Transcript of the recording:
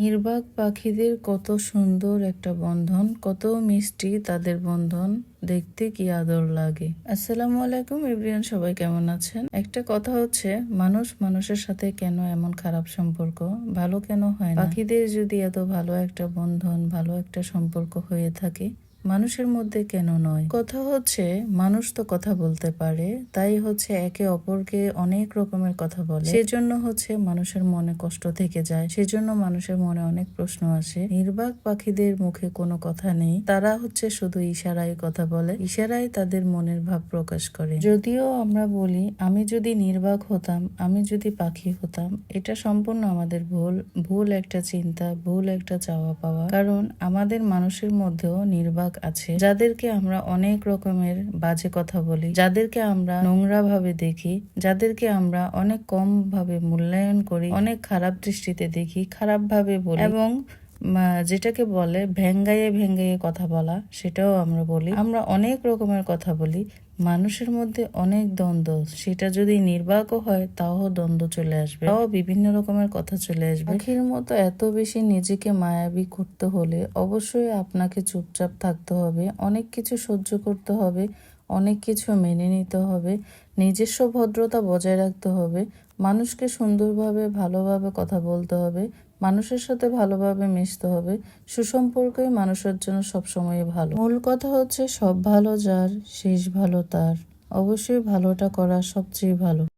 নির্বাক পাখিদের কত সুন্দর একটা বন্ধন, কত মিষ্টি তাদের বন্ধন, দেখতে কি আদর লাগে। আসসালামু আলাইকুম ইব্রিয়ান, সবাই কেমন আছেন? একটা কথা হচ্ছে, মানুষ মানুষের সাথে কেন এমন খারাপ সম্পর্ক? ভালো কেন হয় পাখিদের যদি এত ভালো একটা বন্ধন, ভালো একটা সম্পর্ক হয়ে থাকে মানুষের মধ্যে কেন নয়? কথা হচ্ছে, মানুষ তো কথা বলতে পারে, তাই হচ্ছে একে অপরকে অনেক রকমের কথা বলে। সেজন্য হচ্ছে মানুষের মনে কষ্ট থেকে যায়, সেজন্য মানুষের মনে অনেক প্রশ্ন আসে। নির্বাক পাখিদের মুখে কোনো কথা নেই, তারা হচ্ছে শুধু ইশারায় কথা বলে, ইশারায় তাদের মনের ভাব প্রকাশ করে। যদিও আমরা বলি, আমি যদি নির্বাক হতাম, আমি যদি পাখি হতাম, এটা সম্পূর্ণ আমাদের ভুল ভুল একটা চিন্তা, ভুল একটা চাওয়া পাওয়া। কারণ আমাদের মানুষের মধ্যেও নির্বাক আছে, যাদেরকে আমরা অনেক রকমের বাজে কথা বলি, যাদেরকে আমরা নোংরা ভাবে দেখি, যাদেরকে আমরা অনেক কম ভাবে মূল্যায়ন করি, অনেক খারাপ দৃষ্টিতে দেখি খারাপ ভাবে বলি এবং যেটাকে বলে ভেঙ্গাইয়ে ভেঙ্গাইয়ে কথা বলা, সেটাও আমরা বলি। আমরা অনেক রকমের কথা বলি। মানুষের মধ্যে অনেক দ্বন্দ্ব। সেটা যদি নির্বাকও হয়, তাও দ্বন্দ্ব চলে আসবে। তাও বিভিন্ন রকমের কথা চলে আসবে। পাখির মতো এত বেশি নিজেকে মায়াবী করতে হলে অবশ্যই আপনাকে চুপচাপ থাকতে হবে। অনেক কিছু সহ্য করতে হবে। অনেক কিছু মেনে নিতে হবে, নিজস্ব ভদ্রতা বজায় রাখতে হবে, মানুষকে সুন্দরভাবে, ভালোভাবে কথা বলতে হবে, মানুষের সাথে ভালোভাবে মিশতে হবে, সুসম্পর্কই মানুষের জন্য সবসময় ভালো। মূল কথা হচ্ছে সব ভালো যার, শেষ ভালো তার। অবশ্যই ভালোটা করা সবচেয়ে ভালো।